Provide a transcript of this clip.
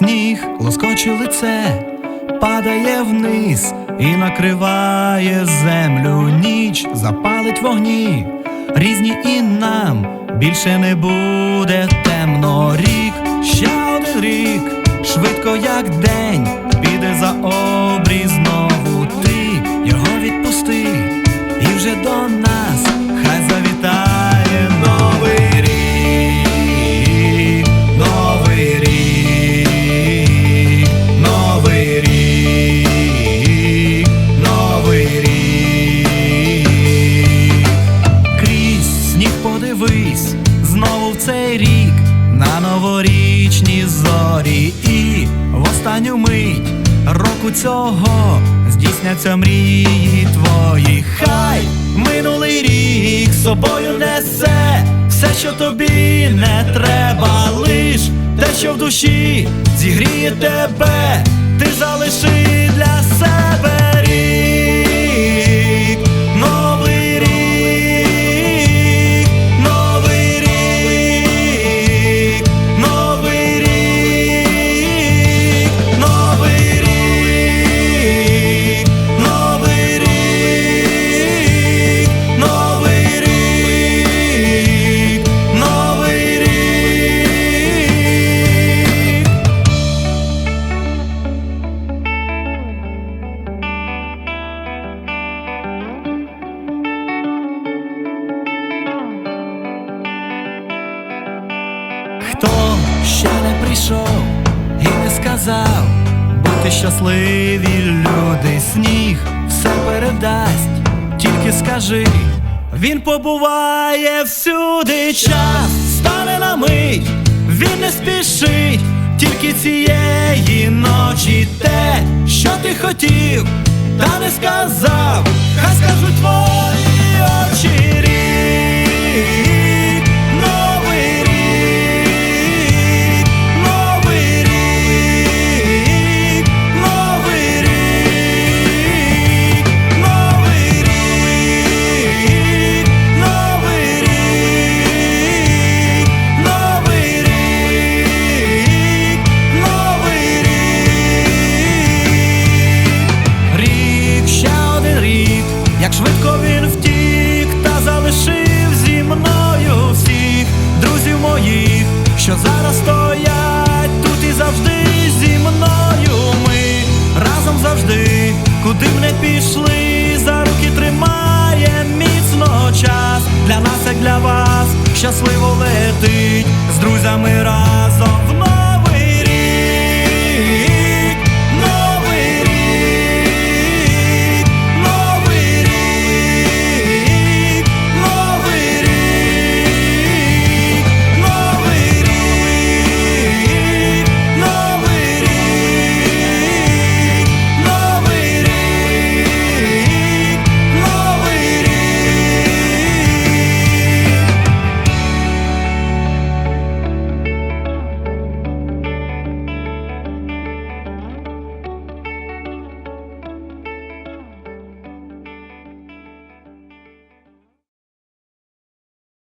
сніг лоскоче лице, падає вниз і накриває землю. Ніч запалить вогні, різні і нам більше не буде темно. Рік, ще один рік, швидко як день, піде за обріз знову ти його відпусти, і вже до нас хай завітає новорічні зорі. І в останню мить року цього здійсняться мрії твої. Хай минулий рік собою несе все, що тобі не треба, лиш те, що в душі зігріє тебе, ти залиши не сказав, бути щасливі люди, сніг все передасть, тільки скажи, він побуває всюди, час стане на мить, він не спішить, тільки цієї ночі те, що ти хотів, та не сказав, швидко він втік, та залишив зі мною всіх друзів моїх, що зараз стоять тут і завжди зі мною. Ми разом завжди, куди б не пішли, за руки тримає міцно час для нас, як для вас, щасливо летить з друзями.